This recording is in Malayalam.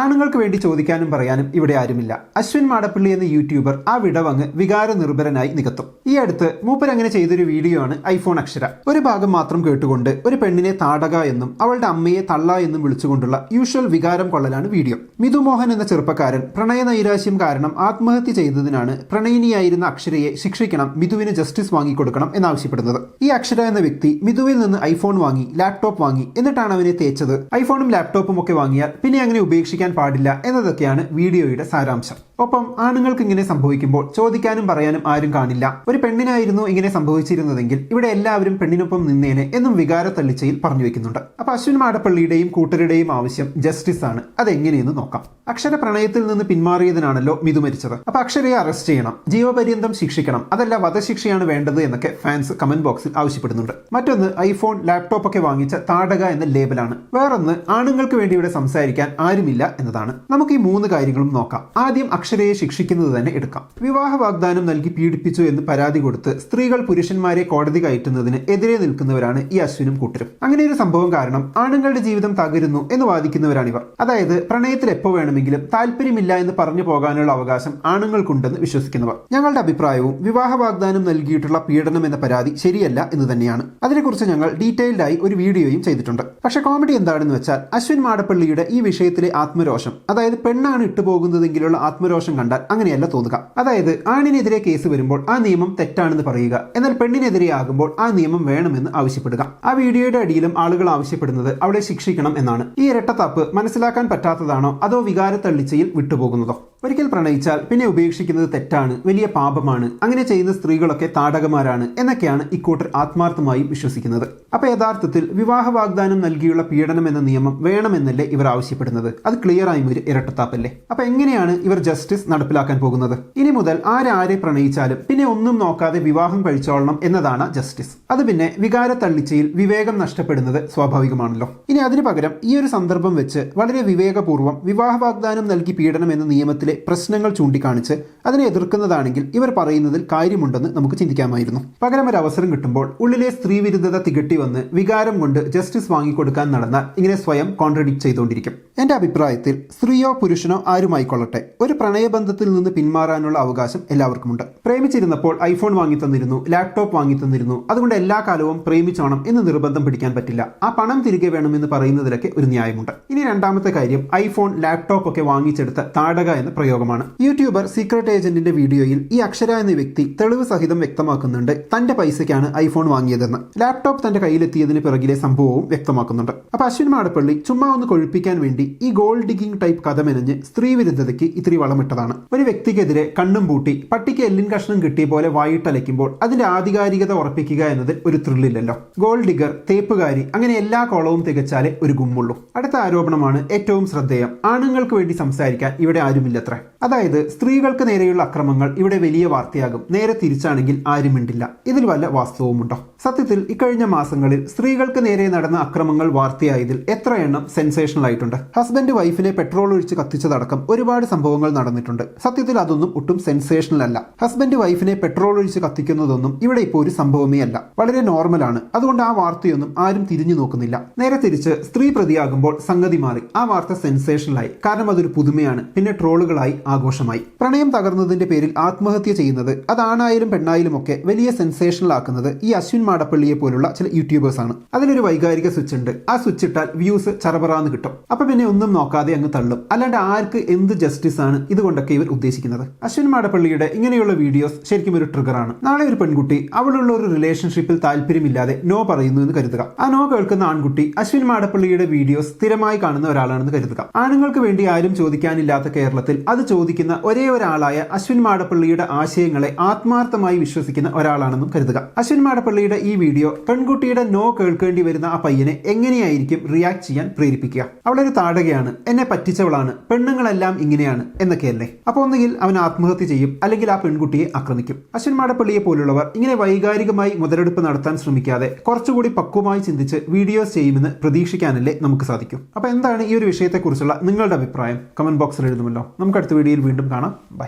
ആണുങ്ങൾക്ക് വേണ്ടി ചോദിക്കാനും പറയാനും ഇവിടെ ആരുമില്ല. അശ്വിൻ മാടപ്പള്ളി എന്ന യൂട്യൂബർ ആ വിടവങ്ങ് വികാര നിർഭരനായി നികത്തും. ഈ അടുത്ത് മൂപ്പർ അങ്ങനെ ചെയ്തൊരു വീഡിയോ ആണ് ഐഫോൺ അക്ഷര. ഒരു ഭാഗം മാത്രം കേട്ടുകൊണ്ട് ഒരു പെണ്ണിനെ താടക എന്നും അവളുടെ അമ്മയെ തള്ള എന്നും വിളിച്ചുകൊണ്ടുള്ള യൂഷ്വൽ വികാരം കൊള്ളലാണ് വീഡിയോ. മിഥുമോഹൻ എന്ന ചെറുപ്പക്കാരൻ പ്രണയ നൈരാശ്യം കാരണം ആത്മഹത്യ ചെയ്തതിനാണ് പ്രണയിനിയായിരുന്ന അക്ഷരയെ ശിക്ഷിക്കണം മിഥുവിന് ജസ്റ്റിസ് വാങ്ങിക്കൊടുക്കണം എന്നാവശ്യപ്പെടുന്നത്. ഈ അക്ഷര എന്ന വ്യക്തി മിഥുവിൽ നിന്ന് ഐഫോൺ വാങ്ങി ലാപ്ടോപ്പ് വാങ്ങി എന്നിട്ടാണ് അവനെ തേച്ചത്. ഐഫോണും ലാപ്ടോപ്പും ഒക്കെ വാങ്ങിയാൽ പിന്നെ അങ്ങനെ ഉപേക്ഷിക്കാൻ പാടില്ല എന്നതൊക്കെയാണ് വീഡിയോയുടെ സാരാംശം. ഒപ്പം ആണുങ്ങൾക്ക് ഇങ്ങനെ സംഭവിക്കുമ്പോൾ ചോദിക്കാനും പറയാനും ആരും കാണില്ല. ഒരു പെണ്ണിനായിരുന്നു ഇങ്ങനെ സംഭവിച്ചിരുന്നതെങ്കിൽ ഇവിടെ എല്ലാവരും പെണ്ണിനൊപ്പം നിന്നേനെ എന്നും വികാര തള്ളിച്ചയിൽ പറഞ്ഞു വെക്കുന്നുണ്ട്. അപ്പൊ അശ്വിൻ മാടപ്പള്ളിയുടെയും കൂട്ടരുടെയും ആവശ്യം ജസ്റ്റിസ് ആണ്. അതെങ്ങനെയെന്ന് നോക്കാം. അക്ഷര പ്രണയത്തിൽ നിന്ന് പിന്മാറിയതിനാണല്ലോ മിതു മരിച്ചത്. അപ്പൊ അക്ഷരയെ അറസ്റ്റ് ചെയ്യണം. ജീവപര്യന്തം ശിക്ഷിക്കണം. അതല്ല വധശിക്ഷയാണ് വേണ്ടത് എന്നൊക്കെ ഫാൻസ് കമന്റ് ബോക്സിൽ ആവശ്യപ്പെടുന്നുണ്ട്. മറ്റൊന്ന് ഐഫോൺ ലാപ്ടോപ്പ് ഒക്കെ വാങ്ങിച്ച താടക എന്ന ലേബലാണ് വേറൊന്ന് ആണുങ്ങൾക്ക് വേണ്ടി ഇവിടെ സംസാരിക്കാൻ ആരുമില്ല. എന്നതാണ്. നമുക്ക് ഈ മൂന്ന് കാര്യങ്ങളും നോക്കാം. ആദ്യം അക്ഷരയെ ശിക്ഷിക്കുന്നത് തന്നെ എടുക്കാം. വിവാഹ വാഗ്ദാനം നൽകി പീഡിപ്പിച്ചു എന്ന് പരാതി കൊടുത്ത് സ്ത്രീകൾ പുരുഷന്മാരെ കോടതി കയറ്റുന്നതിന് എതിരെ നിൽക്കുന്നവരാണ് ഈ അശ്വിനും കൂട്ടരും. അങ്ങനെ ഒരു സംഭവം കാരണം ആണുങ്ങളുടെ ജീവിതം തകരുന്നു എന്ന് വാദിക്കുന്നവരാണിവർ. അതായത് പ്രണയത്തിൽ എപ്പോൾ വേണമെങ്കിലും താല്പര്യമില്ല എന്ന് പറഞ്ഞു പോകാനുള്ള അവകാശം ആണുങ്ങൾക്കുണ്ടെന്ന് വിശ്വസിക്കുന്നവർ. ഞങ്ങളുടെ അഭിപ്രായവും വിവാഹ വാഗ്ദാനം നൽകിയിട്ടുള്ള പീഡനം എന്ന പരാതി ശരിയല്ല എന്ന് തന്നെയാണ്. അതിനെക്കുറിച്ച് ഞങ്ങൾ ഡീറ്റെയിൽഡായി ഒരു വീഡിയോയും ചെയ്തിട്ടുണ്ട്. പക്ഷെ കോമഡി എന്താണെന്ന് വെച്ചാൽ അശ്വിൻ മാടപ്പള്ളിയുടെ ഈ വിഷയത്തിലെ ആത്മരോഷം. അതായത് പെണ്ണാണ് ഇട്ടുപോകുന്നതെങ്കിലുള്ള ആത്മരോഷം കണ്ടാൽ അങ്ങനെയല്ല തോന്നുക. അതായത് ആണിനെതിരെ കേസ് വരുമ്പോൾ ആ നിയമം തെറ്റാണെന്ന് പറയുക. എന്നാൽ പെണ്ണിനെതിരെ ആകുമ്പോൾ ആ നിയമം വേണമെന്ന് ആവശ്യപ്പെടുക. ആ വീഡിയോയുടെ അടിയിലും ആളുകൾ ആവശ്യപ്പെടുന്നത് അവളെ ശിക്ഷിക്കണം എന്നാണ്. ഈ ഇരട്ടത്താപ്പ് മനസ്സിലാക്കാൻ പറ്റാത്തതാണോ? അതോ വികാരത്തള്ളിച്ചയിൽ വിട്ടുപോകുന്നതോ? ഒരിക്കൽ പ്രണയിച്ചാൽ പിന്നെ ഉപേക്ഷിക്കുന്നത് തെറ്റാണ് വലിയ പാപമാണ് അങ്ങനെ ചെയ്യുന്ന സ്ത്രീകളൊക്കെ താടകമാരാണ് എന്നൊക്കെയാണ് ഇക്കൂട്ടർ ആത്മാർത്ഥമായും വിശ്വസിക്കുന്നത്. അപ്പൊ യഥാർത്ഥത്തിൽ വിവാഹ വാഗ്ദാനം നൽകിയുള്ള പീഡനം എന്ന നിയമം വേണമെന്നല്ലേ ഇവർ ആവശ്യപ്പെടുന്നത്? അത് ക്ലിയർ ആയും ഒരു ഇരട്ടത്താപ്പല്ലേ? അപ്പൊ എങ്ങനെയാണ് ഇവർ ജസ്റ്റിസ് നടപ്പിലാക്കാൻ പോകുന്നത്? ഇനി മുതൽ ആരാരെ പ്രണയിച്ചാലും പിന്നെ ഒന്നും നോക്കാതെ വിവാഹം കഴിച്ചോളണം എന്നതാണ് ജസ്റ്റിസ് അത് പിന്നെ വികാര തള്ളിച്ചയിൽ വിവേകം നഷ്ടപ്പെടുന്നത് സ്വാഭാവികമാണല്ലോ. ഇനി അതിനു പകരം ഈ ഒരു സന്ദർഭം വെച്ച് വളരെ വിവേകപൂർവം വിവാഹ വാഗ്ദാനം നൽകി പീഡനം എന്ന നിയമത്തിലെ പ്രശ്നങ്ങൾ ചൂണ്ടിക്കാണിച്ച് അതിനെ എതിർക്കുന്നതാണെങ്കിൽ ഇവർ പറയുന്നതിൽ കാര്യമുണ്ടെന്ന് നമുക്ക് ചിന്തിക്കാമായിരുന്നു. പകരം ഒരു അവസരം കിട്ടുമ്പോൾ ഉള്ളിലെ സ്ത്രീ വിരുദ്ധത തികട്ടി വന്ന് വികാരം കൊണ്ട് ജസ്റ്റിസ് വാങ്ങിക്കൊടുക്കാൻ നടന്നാൽ ഇങ്ങനെ സ്വയം കോൺട്രഡിക്ട് ചെയ്തുകൊണ്ടിരിക്കും. എന്റെ അഭിപ്രായത്തിൽ സ്ത്രീയോ പുരുഷനോ ആരുമായിക്കൊള്ളട്ടെ. ഒരു പ്രണയബന്ധത്തിൽ നിന്ന് പിന്മാറാനുള്ള അവകാശം എല്ലാവർക്കുമുണ്ട്. പ്രേമിച്ചിരുന്നപ്പോൾ ഐഫോൺ വാങ്ങി തന്നിരുന്നു ലാപ്ടോപ്പ് വാങ്ങി തന്നിരുന്നു അതുകൊണ്ട് എല്ലാ കാലവും പ്രേമിച്ചോണം എന്ന് നിർബന്ധം പിടിക്കാൻ പറ്റില്ല. ആ പണം തിരികെ വേണമെന്ന് പറയുന്നതിലൊക്കെ ഒരു ന്യായമുണ്ട്. ഇനി രണ്ടാമത്തെ കാര്യം ഐഫോൺ ലാപ്ടോപ്പ് ഒക്കെ വാങ്ങിച്ചെടുത്ത താടക എന്ന പ്രയോഗമാണ്. യൂട്യൂബർ സീക്രട്ട് ഏജന്റിന്റെ വീഡിയോയിൽ ഈ അക്ഷര എന്ന വ്യക്തി തെളിവ് സഹിതം വ്യക്തമാക്കുന്നുണ്ട്. തന്റെ പൈസയ്ക്കാണ് ഐഫോൺ വാങ്ങിയതെന്ന്. ലാപ്ടോപ്പ് തന്റെ കയ്യിലെത്തിയതിന് പിറകിലെ സംഭവവും വ്യക്തമാക്കുന്നുണ്ട്. അപ്പൊ അശ്വിൻ മാടപ്പള്ളി ചുമ്മാ ഒന്ന് കൊഴുപ്പിക്കാൻ വേണ്ടി ഈ ഗോൾഡ് ഡിഗിംഗ് ടൈപ്പ് കഥ മെനഞ്ഞ് സ്ത്രീ വിരുദ്ധതയ്ക്ക് ഇത്തിരി വളമിട്ടതാണ്. ഒരു വ്യക്തിക്കെതിരെ കണ്ണും പൂട്ടി പട്ടിക്ക് എല്ലിൻ കഷ്ണം കിട്ടിയ പോലെ വായിട്ടലയ്ക്കുമ്പോൾ അതിന്റെ ആധികാരികത ഉറപ്പിക്കുക എന്നത് ഒരു ത്രില്ലില്ലല്ലോ. ഗോൾഡ് ഡിഗർ തേപ്പുകാരി അങ്ങനെ എല്ലാ കോളവും തികച്ചാലേ ഒരു ഗുമ്മുള്ളൂ. അടുത്ത ആരോപണമാണ് ഏറ്റവും ശ്രദ്ധേയം. ആണുങ്ങൾക്ക് വേണ്ടി സംസാരിക്കാൻ ഇവിടെ ആരുമില്ലത്രേ. അതായത് സ്ത്രീകൾക്ക് നേരെയുള്ള അക്രമങ്ങൾ ഇവിടെ വലിയ വാർത്തയാകും. നേരെ തിരിച്ചാണെങ്കിൽ ആരും മിണ്ടില്ല. ഇതിൽ വല്ല വാസ്തവമുണ്ടോ? സത്യത്തിൽ ഇക്കഴിഞ്ഞ മാസങ്ങളിൽ സ്ത്രീകൾക്ക് നേരെ നടന്ന അക്രമങ്ങൾ വാർത്തയായതിൽ എത്ര എണ്ണം സെൻസേഷണൽ ആയിട്ടുണ്ട്. ഹസ്ബൻഡ് വൈഫിനെ പെട്രോൾ ഒഴിച്ച് കത്തിച്ചതടക്കം ഒരുപാട് സംഭവങ്ങൾ നടന്നിട്ടുണ്ട്. സത്യത്തിൽ അതൊന്നും ഒട്ടും സെൻസേഷണൽ അല്ല. ഹസ്ബൻഡ് വൈഫിനെ പെട്രോൾ ഒഴിച്ച് കത്തിക്കുന്നതൊന്നും ഇവിടെ ഇപ്പോൾ ഒരു സംഭവമേ അല്ല. വളരെ നോർമലാണ് അതുകൊണ്ട് ആ വാർത്തയൊന്നും ആരും തിരിഞ്ഞു നോക്കുന്നില്ല. നേരെ തിരിച്ച് സ്ത്രീ പ്രതിയാകുമ്പോൾ സംഗതി മാറി. ആ വാർത്ത സെൻസേഷണൽ ആയി. കാരണം അതൊരു പുതുമയാണ്. പിന്നെ ട്രോളുകളായി ആഘോഷമായി. പ്രണയം തകർന്നതിന്റെ പേരിൽ ആത്മഹത്യ ചെയ്യുന്നത് അതാണായാലും പെണ്ണായാലും ഒക്കെ വലിയ സെൻസേഷണൽ ആക്കുന്നത് ഈ അശ്വിൻ മാടപ്പള്ളിയെ പോലുള്ള ചില യൂട്യൂബേഴ്സ് ആണ്. അതിലൊരു വൈകാരിക സ്വിച്ച് ഉണ്ട്. ആ സ്വിച്ച് ഇട്ടാൽ വ്യൂസ് ചറപറാന്ന് കിട്ടും. അപ്പൊ പിന്നെ ഒന്നും നോക്കാതെ അങ്ങ് തള്ളും. അല്ലാണ്ട് ആർക്ക് എന്ത് ജസ്റ്റിസ് ആണ് ഇതുകൊണ്ടൊക്കെ ഇവർ ഉദ്ദേശിക്കുന്നത്? അശ്വിൻ മാടപ്പള്ളിയുടെ ഇങ്ങനെയുള്ള വീഡിയോസ് ശരിക്കും ഒരു ട്രിഗർ ആണ്. നാളെ ഒരു പെൺകുട്ടി അവളുള്ള ഒരു റിലേഷൻഷിപ്പിൽ താല്പര്യമില്ലാതെ നോ പറയുന്നു എന്ന് കരുതുക. ആ നോ കേൾക്കുന്ന ആൺകുട്ടി അശ്വിൻ മാടപ്പള്ളിയുടെ വീഡിയോസ് സ്ഥിരമായി കാണുന്ന ഒരാളാണെന്ന് കരുതുക. ആണുങ്ങൾക്ക് വേണ്ടി ആരും ചോദിക്കാനില്ലാത്ത കേരളത്തിൽ അത് ചോദിക്കുന്ന ഒരേ ഒരാളായ അശ്വിൻ മാടപ്പള്ളിയുടെ ആശയങ്ങളെ ആത്മാർത്ഥമായി വിശ്വസിക്കുന്ന ഒരാളാണെന്നും കരുതുക. അശ്വിൻ മാടപ്പള്ളിയുടെ ഈ വീഡിയോ പെൺകുട്ടിയുടെ നോ കേൾക്കേണ്ടി വരുന്ന ആ പയ്യനെ എങ്ങനെയായിരിക്കും റിയാക്ട് ചെയ്യാൻ പ്രേരിപ്പിക്കുക? അവളൊരു താടകയാണ് എന്നെ പറ്റിച്ചവളാണ് പെണ്ണുങ്ങളെല്ലാം ഇങ്ങനെയാണ് എന്നൊക്കെയല്ലേ അപ്പൊ ഒന്നുകിൽ അവൻ ആത്മഹത്യ ചെയ്യും അല്ലെങ്കിൽ ആ പെൺകുട്ടിയെ ആക്രമിക്കും. അശ്വിൻ മാടപ്പള്ളിയെ പോലുള്ളവർ ഇങ്ങനെ വൈകാരികമായി മുതലെടുപ്പ് നടത്താൻ ശ്രമിക്കാതെ കുറച്ചുകൂടി പക്വമായി ചിന്തിച്ച് വീഡിയോസ് ചെയ്യുമെന്ന് പ്രതീക്ഷിക്കാനല്ലേ നമുക്ക് സാധിക്കും? അപ്പൊ എന്താണ് ഈ ഒരു വിഷയത്തെക്കുറിച്ചുള്ള നിങ്ങളുടെ അഭിപ്രായം? കമന്റ് ബോക്സിൽ എഴുതുമല്ലോ. നമുക്ക് അടുത്ത വീഡിയോയിൽ വീണ്ടും കാണാം. ബൈ.